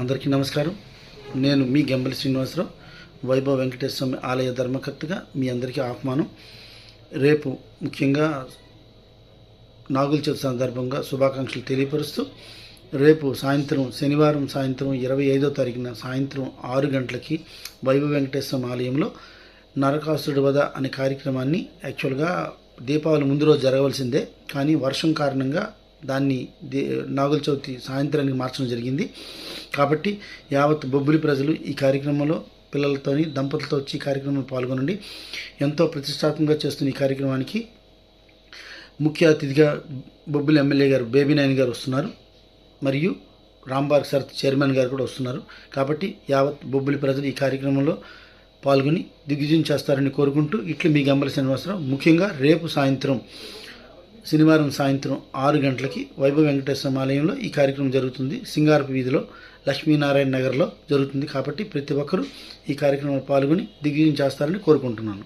అందరికీ నమస్కారం. నేను మీ గెంబలి శ్రీనివాసరావు వైభవ వెంకటేశ్వర స్వామి ఆలయ ధర్మకర్తగా మీ అందరికీ ఆహ్వానం. రేపు ముఖ్యంగా నాగుల చవితి సందర్భంగా శుభాకాంక్షలు తెలియపరుస్తూ రేపు సాయంత్రం శనివారం సాయంత్రం ఇరవై ఐదో తారీఖున సాయంత్రం ఆరు గంటలకి వైభవ వెంకటేశ్వర ఆలయంలో నరకాసురుడు వధ అనే కార్యక్రమాన్ని యాక్చువల్గా దీపావళి ముందు రోజు జరగవలసిందే. కానీ వర్షం కారణంగా దాన్ని దే నాగుల చవితి సాయంత్రానికి మార్చడం జరిగింది. కాబట్టి యావత్ బొబ్బిలి ప్రజలు ఈ కార్యక్రమంలో పిల్లలతోని దంపతులతో వచ్చి ఈ కార్యక్రమంలో పాల్గొనండి. ఎంతో ప్రతిష్టాత్మకంగా చేస్తున్న ఈ కార్యక్రమానికి ముఖ్య అతిథిగా బొబ్బిలి ఎమ్మెల్యే గారు బేబీనాయని గారు వస్తున్నారు. మరియు రాంబాగ్ సరత్ చైర్మన్ గారు కూడా వస్తున్నారు. కాబట్టి యావత్ బొబ్బిలి ప్రజలు ఈ కార్యక్రమంలో పాల్గొని దిగ్విజయం చేస్తారని కోరుకుంటూ ఇట్లు మీ గంబల శ్రీనివాసరావు. ముఖ్యంగా రేపు సాయంత్రం శనివారం సాయంత్రం ఆరు గంటలకి వైభవ వెంకటేశ్వర ఆలయంలో ఈ కార్యక్రమం జరుగుతుంది. సింగారపు వీధిలో లక్ష్మీనారాయణ నగర్లో జరుగుతుంది. కాబట్టి ప్రతి ఒక్కరూ ఈ కార్యక్రమంలో పాల్గొని దిగ్విజయం చేస్తారని కోరుకుంటున్నాను.